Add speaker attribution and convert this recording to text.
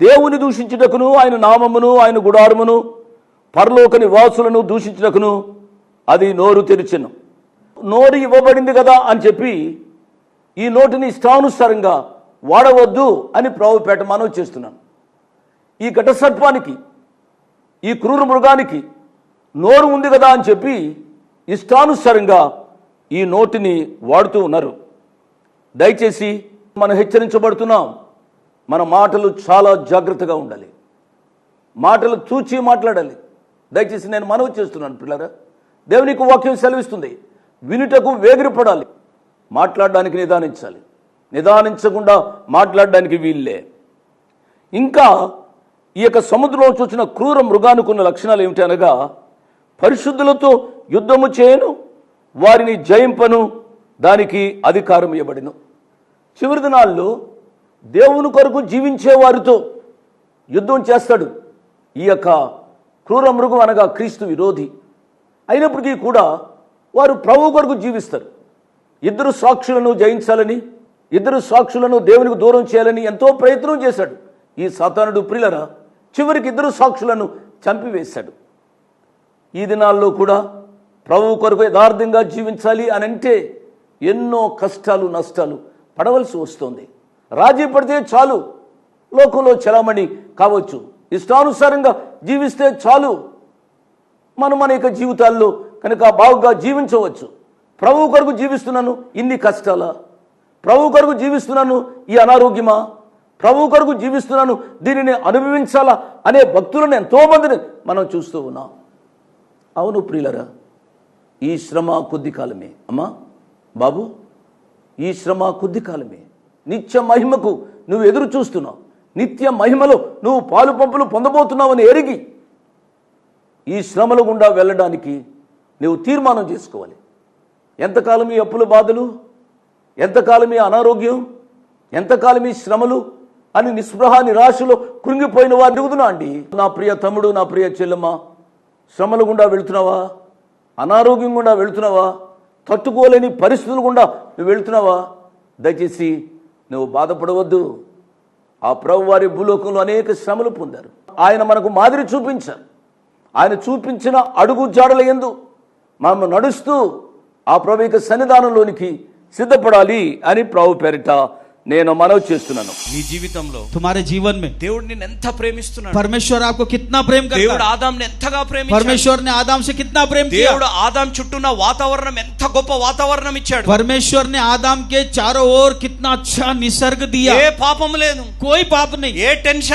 Speaker 1: దేవుని దూషించుటకును ఆయన నామమును ఆయన గుడారమును పరలోక నివాసులను దూషించుటకును అది నోరు తెరిచెను. నోరు ఇవ్వబడింది కదా అని చెప్పి ఈ నోటిని ఇష్టానుసారంగా వాడవద్దు అని ప్రభుపేట మనవి చేస్తున్నాను. ఈ ఘటసర్పానికి ఈ క్రూర మృగానికి నోరు ఉంది కదా అని చెప్పి ఇష్టానుసారంగా ఈ నోటిని వాడుతూ ఉన్నారు. దయచేసి మనం హెచ్చరించబడుతున్నాం. మన మాటలు చాలా జాగ్రత్తగా ఉండాలి. మాటలు చూచి మాట్లాడాలి. దయచేసి నేను మనవి చేస్తున్నాను పిల్లరా. దేవునికి వాక్యం సెలవిస్తుంది. వినుటకు వేగిరపడాలి. మాట్లాడడానికి నిదానించాలి. నిదానించకుండా మాట్లాడడానికి వీల్లే. ఇంకా ఈ యొక్క సముద్రంలో చూసిన క్రూర మృగానికి ఉన్న లక్షణాలు ఏమిటి అనగా పరిశుద్ధులతో యుద్ధము చేయను వారిని జయింపను దానికి అధికారం ఇవ్వబడిను. చివరి దినాల్లో దేవుని కొరకు జీవించే వారితో యుద్ధం చేస్తాడు. ఈ యొక్క క్రూర మృగం అనగా క్రీస్తు విరోధి. అయినప్పటికీ కూడా వారు ప్రభు కొరకు జీవిస్తారు. ఇద్దరు సాక్షులను జయించాలని ఇద్దరు సాక్షులను దేవునికి దూరం చేయాలని ఎంతో ప్రయత్నం చేశాడు. ఈ సాతానుడు ప్రిలరా చివరికి ఇద్దరు సాక్షులను చంపివేశాడు. ఈ దినాల్లో కూడా ప్రభు కొరకు యథార్థంగా జీవించాలి అని అంటే ఎన్నో కష్టాలు నష్టాలు పడవలసి వస్తుంది. రాజీ పడితే చాలు. లోకంలో చలామణి కావచ్చు. ఇష్టానుసారంగా జీవిస్తే చాలు. మనం మన యొక్క జీవితాల్లో కనుక బాగుగా జీవించవచ్చు. ప్రభు కొరకు జీవిస్తున్నాను ఇన్ని కష్టాలా. ప్రభు కొరకు జీవిస్తున్నాను ఈ అనారోగ్యమా? ప్రభు కొరకు జీవిస్తున్నాను దీనిని అనుభవించాలా? అనే భక్తులను ఎంతో మందిని మనం చూస్తూ ఉన్నాం. అవును ప్రియులరా ఈ శ్రమ కొద్ది కాలమే. అమ్మా బాబు ఈ శ్రమ కొద్ది కాలమే. నిత్య మహిమకు నువ్వు ఎదురు చూస్తున్నావు. నిత్య మహిమలో నువ్వు పాలు పంపులు పొందబోతున్నావని ఎరిగి ఈ శ్రమల గుండా వెళ్ళడానికి నువ్వు తీర్మానం చేసుకోవాలి. ఎంతకాలం ఈ అప్పుల బాధలు? ఎంతకాలం ఈ అనారోగ్యం? ఎంతకాలం ఈ శ్రమలు? అని నిస్పృహ నిరాశలో కృంగిపోయిన వారు అడుగుతున్నా అండి. నా ప్రియ తమ్ముడు నా ప్రియ చెల్లెమ్మ శ్రమల గుండా వెళుతున్నావా? అనారోగ్యం గుండా వెళుతున్నావా? తట్టుకోలేని పరిస్థితులు గుండా నువ్వు వెళుతున్నావా? దయచేసి నువ్వు బాధపడవద్దు. ఆ ప్రభు వారి భూలోకంలో అనేక శ్రమలు పొందారు. ఆయన మనకు మాదిరి చూపించారు. ఆయన చూపించిన అడుగు జాడల ఎందు మనం నడుస్తూ ఆ ప్రభు యొక్క సన్నిధానంలోనికి సిద్ధపడాలి అని ప్రభు పేరిట నేను మనవి చేస్తున్నాను
Speaker 2: నీ జీవితంలో
Speaker 3: तुम्हारे जीवन में
Speaker 2: దేవుడు నిన్ను ఎంత ప్రేమిస్తున్నాడు
Speaker 3: परमेश्वर आपको कितना प्रेम
Speaker 2: దేవుడు
Speaker 3: करता है
Speaker 2: ఆదాంని ఎంతగా ప్రేమించాడు
Speaker 3: परमेश्वर ने आदम से कितना प्रेम किया
Speaker 2: దేవుడు ఆదాం చుట్టూన్న వాతావరణం ఎంత గొప్ప వాతావరణం ఇచ్చాడు
Speaker 3: परमेश्वर ने आदम के चारों ओर कितना अच्छा निसर्ग दिया
Speaker 2: ఏ పాపం లేదు
Speaker 3: कोई पाप नहीं
Speaker 2: ఏ టెన్షన్